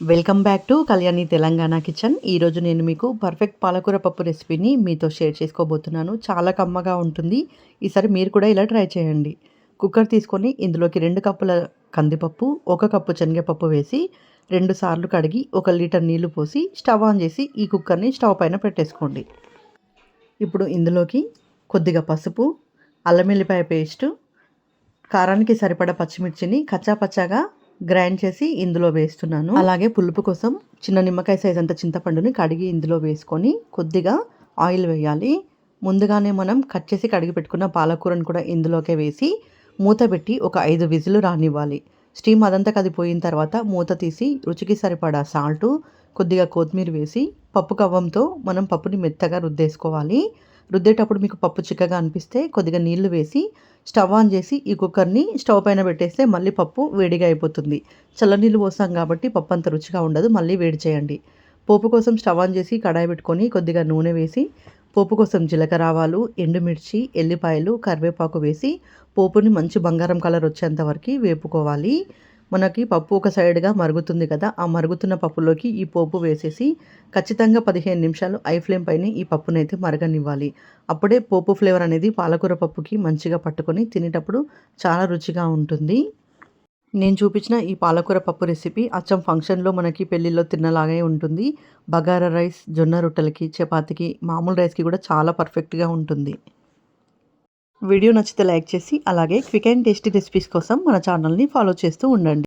Welcome back to Kalyani Telangana kitchen. ఈరోజు నేను మీకు పర్ఫెక్ట్ పాలకూర పప్పు రెసిపీని మీతో షేర్ చేసుకోబోతున్నాను. చాలా కమ్మగా ఉంటుంది. ఈసారి మీరు కూడా ఇలా ట్రై చేయండి. కుక్కర్ తీసుకొని ఇందులోకి రెండు కప్పుల కందిపప్పు ఒక కప్పు శనగపప్పు వేసి రెండు సార్లు కడిగి ఒక లీటర్ నీళ్ళు పోసి స్టవ్ ఆన్ చేసి ఈ కుక్కర్ని స్టవ్ పైన పెట్టేసుకోండి. ఇప్పుడు ఇందులోకి కొద్దిగా పసుపు అల్లం వెల్లిపాయ పేస్టు కారానికి సరిపడ పచ్చిమిర్చిని కచ్చా పచ్చాగా గ్రైండ్ చేసి ఇందులో వేస్తున్నాను. అలాగే పులుపు కోసం చిన్న నిమ్మకాయ సైజ్ అంత చింతపండుని కడిగి ఇందులో వేసుకొని కొద్దిగా ఆయిల్ వేయాలి. ముందుగానే మనం కట్ చేసి కడిగి పెట్టుకున్న పాలకూరను కూడా ఇందులోకే వేసి మూత పెట్టి ఒక ఐదు విజులు రానివ్వాలి. స్టీమ్ అదంతా కదిపోయిన తర్వాత మూత తీసి రుచికి సరిపడా సాల్టు కొద్దిగా కొత్తిమీర వేసి పప్పు కవ్వంతో మనం పప్పుని మెత్తగా రుద్దేసుకోవాలి. రుద్దేటప్పుడు మీకు పప్పు చిక్కగా అనిపిస్తే కొద్దిగా నీళ్ళు వేసి స్టవ్ ఆన్ చేసి ఈ కుక్కర్ని స్టవ్ పైన పెట్టేస్తే మళ్ళీ పప్పు వేడిగా అయిపోతుంది. చల్లనీళ్ళు పోసాం కాబట్టి పప్పు అంత రుచిగా ఉండదు మళ్ళీ వేడి చేయండి. పోపు కోసం స్టవ్ ఆన్ చేసి కడాయి పెట్టుకొని కొద్దిగా నూనె వేసి పోపు కోసం జీలకర్ర ఆవాలు ఎండుమిర్చి ఎల్లిపాయలు కరివేపాకు వేసి పోపుని మంచి బంగారం కలర్ వచ్చేంత వరకు వేపుకోవాలి. మనకి పప్పు ఒక సైడ్గా మరుగుతుంది కదా ఆ మరుగుతున్న పప్పులోకి ఈ పోపు వేసేసి ఖచ్చితంగా పదిహేను నిమిషాలు ఐ ఫ్లేమ్ పైన ఈ పప్పునైతే మరగనివ్వాలి. అప్పుడే పోపు ఫ్లేవర్ అనేది పాలకూర పప్పుకి మంచిగా పట్టుకొని తినేటప్పుడు చాలా రుచిగా ఉంటుంది. నేను చూపించిన ఈ పాలకూర పప్పు రెసిపీ అచ్చం ఫంక్షన్లో మనకి పెళ్ళిలో తిన్నలాగే ఉంటుంది. బగారా రైస్ జొన్న రొట్టెలకి చపాతీకి మామూలు రైస్కి కూడా చాలా పర్ఫెక్ట్గా ఉంటుంది. వీడియో నచ్చితే లైక్ చేసి అలాగే క్విక్ అండ్ టేస్టీ రెసిపీస్ కోసం మన ఛానల్ని ఫాలో చేస్తూ ఉండండి.